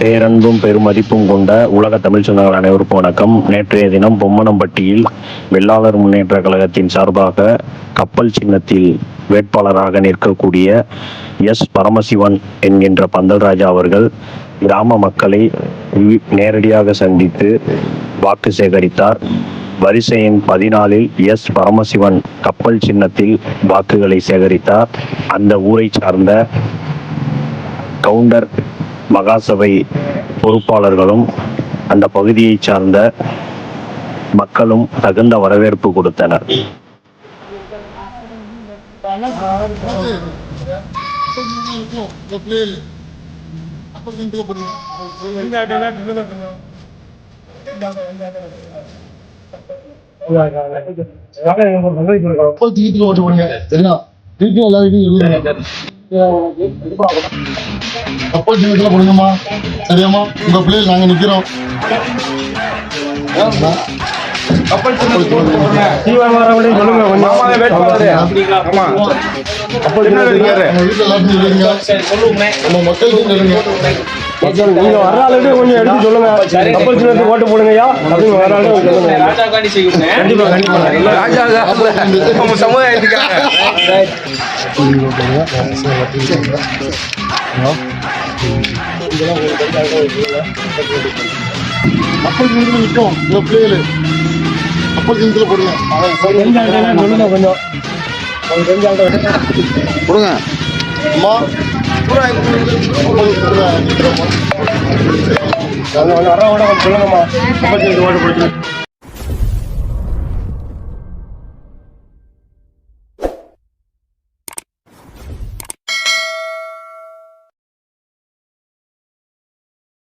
பேரன்பும் பெருமதிப்பும் கொண்ட உலக தமிழ் சொந்தங்கள் அனைவருக்கும் வணக்கம். நேற்றைய தினம் பொம்மனம்பட்டியில் வெள்ளாளர் முன்னேற்ற கழகத்தின் சார்பாக கப்பல் சின்னத்தில் வேட்பாளராக நிற்கக்கூடிய எஸ் பரமசிவன் என்கின்ற பந்தல்ராஜா அவர்கள் கிராம மக்களை வி- நேரடியாக சந்தித்து வாக்கு சேகரித்தார். வரிசை எண் பதினாலில் எஸ் பரமசிவன் கப்பல் சின்னத்தில் வாக்குகளை சேகரித்தார். அந்த ஊரை சார்ந்த கவுண்டர் மகாசபை பொறுப்பாளர்களும் அந்த பகுதியை சார்ந்த மக்களும் தகுந்த வரவேற்பு கொடுத்தனர். கப்பல் தீட்டு ஓட்டு கப்பல் சின்னத்துல போடுங்கம்மா சரியாம்மா? உங்க பிள்ளைகள் நாங்க நிக்கிறோம். சொல்லுங்க நீங்க வர ஆளுகிட்ட கொஞ்சம் எடுத்து சொல்லுங்க. கப்பல் சின்னத்துக்கு ஓட்டு போடுங்கய்யா. அப்படின்னு வர சொல்லுங்க. கண்டிப்பா கண்டிப்பா ராஜா நம்ம சமுதாயத்துக்காக நிற்கும் பிள்ளைகள் போடுங்க கொஞ்சம் ஆளுகிட்ட கொடுங்க அம்மா சொல்லுங்கம்மா ஓட்டு